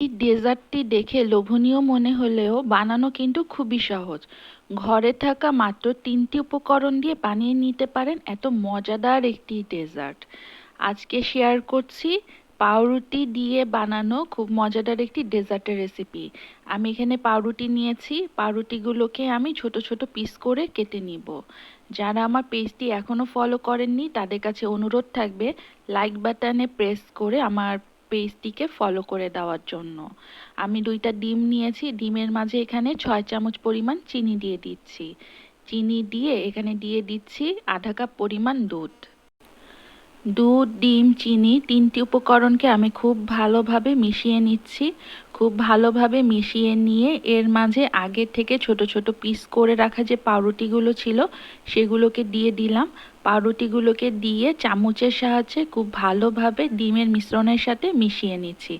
এই ডেজার্টটি দেখে লোভনীয় মনে হলেও বানানো কিন্তু খুবই সহজ। ঘরে থাকা মাত্র তিনটি উপকরণ দিয়ে বানিয়ে নিতে পারেন এত মজাদার একটি ডেজার্ট। আজকে শেয়ার করছি পাউরুটি দিয়ে বানানো খুব মজাদার একটি ডেজার্টের রেসিপি। আমি এখানে পাউরুটি নিয়েছি, পাউরুটিগুলোকে আমি ছোট ছোট পিস করে কেটে নিব। যারা আমার পেজটি এখনও ফলো করেননি, তাদের কাছে অনুরোধ থাকবে লাইক বাটনে প্রেস করে আমার পেজটিকে ফলো করে দেওয়ার জন্য। আমি দুইটা ডিম নিয়েছি, ডিমের মাঝে এখানে ছয় চামচ পরিমাণ চিনি দিয়ে দিচ্ছি। চিনি দিয়ে এখানে দিয়ে দিচ্ছি আধা কাপ পরিমাণ দুধ। দুধ, ডিম, চিনি তিনটি উপকরণকে আমি খুব ভালোভাবে মিশিয়ে নিচ্ছি। খুব ভালোভাবে মিশিয়ে নিয়ে এর মাঝে আগে থেকে ছোট ছোট পিস করে রাখা যে পাউরুটিগুলো ছিল সেগুলোকে দিয়ে দিলাম। পাউরুটিগুলোকে দিয়ে চামচের সাহায্যে খুব ভালোভাবে ডিমের মিশ্রণের সাথে মিশিয়ে নিচ্ছি।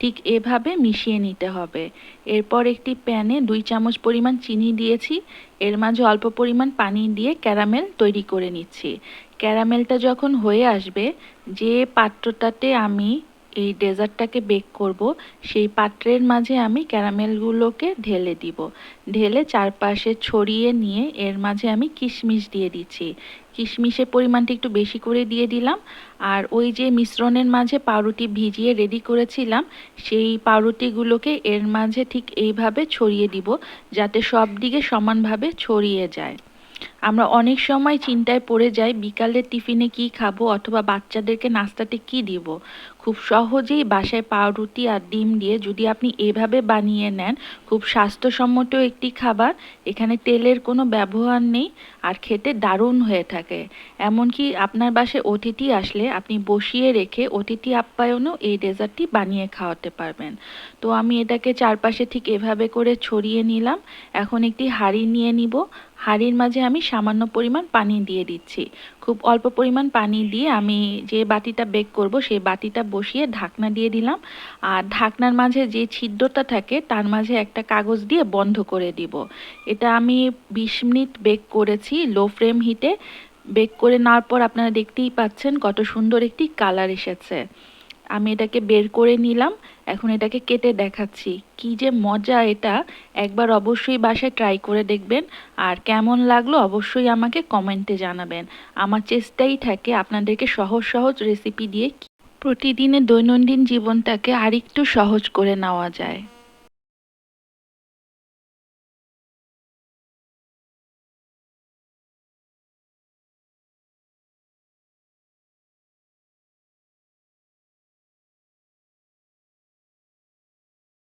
ঠিক এভাবে মিশিয়ে নিতে হবে। এরপর একটি প্যানে দুই চামচ পরিমাণ চিনি দিয়েছি। এর মাঝে অল্প পরিমাণ পানি দিয়ে ক্যারামেল তৈরি করে নিচ্ছি। ক্যারামেলটা যখন হয়ে আসবে, যে পাত্রটাতে আমি এই ডেজার্টটাকে বেক করব, সেই পাত্রের মাঝে আমি ক্যারামেলগুলোকে ঢেলে দিব। ঢেলে চারপাশে ছড়িয়ে নিয়ে এর মাঝে আমি কিশমিশ দিয়ে দিচ্ছি। কিশমিশের পরিমাণটা একটু বেশি করে দিয়ে দিলাম। আর ওই যে মিশ্রণের মাঝে পাউরুটি ভিজিয়ে রেডি করেছিলাম, সেই পাউরুটিগুলোকে এর মাঝে ঠিক এইভাবে ছড়িয়ে দিব, যাতে সব দিকে সমানভাবে ছড়িয়ে যায়। আমরা অনেক সময় চিন্তায় পড়ে যাই বিকালের টিফিনে কি খাব অথবা বাচ্চাদেরকে নাস্তাতে কি দিব? খুব সহজেই বাসায় পাউরুটি আর ডিম দিয়ে যদি আপনি এভাবে বানিয়ে নেন, খুব স্বাস্থ্যসম্মত একটি খাবার, এখানে তেলের কোনো ব্যবহার নেই আর খেতে দারুণ হয়ে থাকে। এমনকি আপনার বাসায় অতিথি আসলে আপনি বসিয়ে রেখে অতিথি আপ্যায়নও এই ডেজার্টটি বানিয়ে খাওয়াতে পারবেন। তো আমি এটাকে চারপাশে ঠিক এভাবে করে ছড়িয়ে নিলাম। এখন একটি হাঁড়ি নিয়ে নিব। হাঁড়ির মাঝে আমি সামান্য পরিমাণ পানি দিয়ে দিচ্ছি। খুব অল্প পরিমাণ পানি দিয়ে আমি যে বাটিটা বেক করব, সেই বাটিটা বসিয়ে ঢাকনা দিয়ে দিলাম। আর ঢাকনার মাঝে যে ছিদ্রটা থাকে, তার মাঝে একটা কাগজ দিয়ে বন্ধ করে দিব। এটা আমি বিশ মিনিট বেক করেছি লো ফ্লেম হিটে বেক করে নেওয়ার পর আপনারা দেখতেই পাচ্ছেন কত সুন্দর একটি কালার এসেছে। আমি এটাকে বের করে নিলাম, এখন এটাকে কেটে দেখাচ্ছি। কি যে মজা এটা! একবার অবশ্যই বাসায় ট্রাই করে দেখবেন। আর কেমন লাগল অবশ্যই আমাকে কমেন্টে জানাবেন। আমার চেষ্টাই থাকে আপনাদেরকে সহজ সহজ রেসিপি দিয়ে প্রতিদিনের দৈনন্দিন জীবনটাকে আরেকটু সহজ করে নেওয়া যায়।